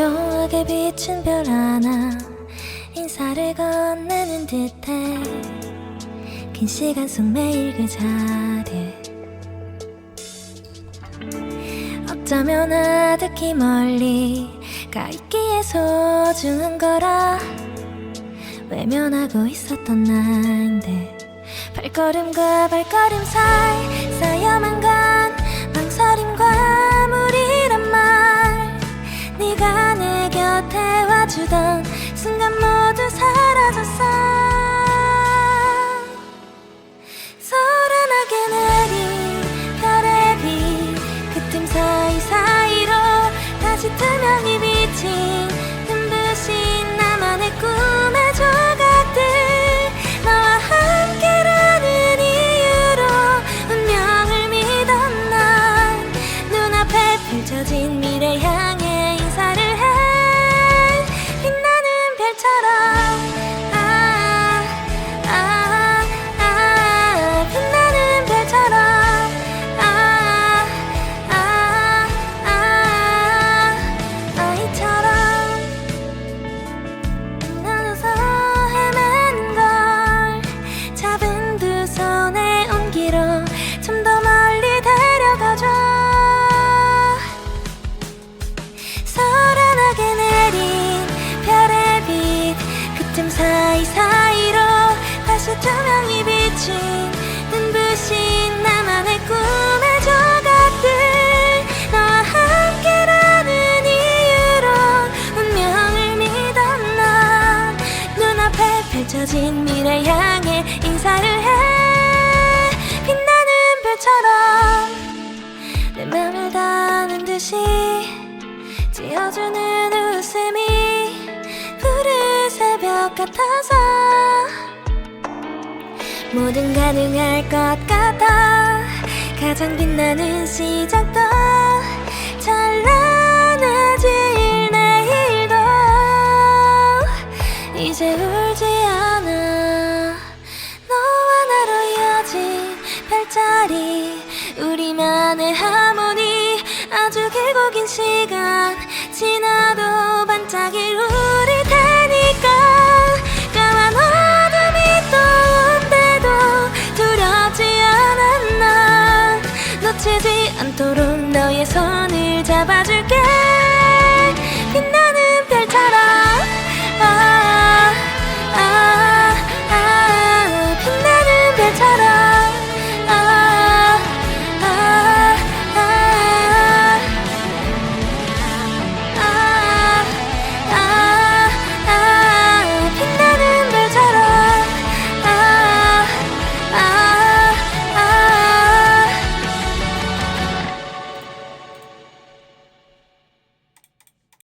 묘하게 비친 별 하나 인사를 건네는 듯해. 긴 시간 속 매일 그 자리. 어쩌면 아득히 멀리 가 있기에 소중한 거라. 외면하고 있었던 나인데 발걸음과 발걸음 사이 쌓여만 간 소란하게 내린 별의 빛그 틈 사이사이로 다시 투명히 비친 눈부신 나만의 꿈의 조각들 너와 함께라는 이유로 운명을 믿던 난 눈앞에 펼쳐진 미래 향해 인사를 해. 빛나는 별처럼 같아서 뭐든 가능할 것 같아. 가장 빛나는 시작도 찬란해질 내일도. 이제 울지 않아. 너와 나로 이어진 별자리 우리만의 하모니. 아주 길고 긴 시간 지나도 반짝일 우 않도록 너의 손을 잡아줄게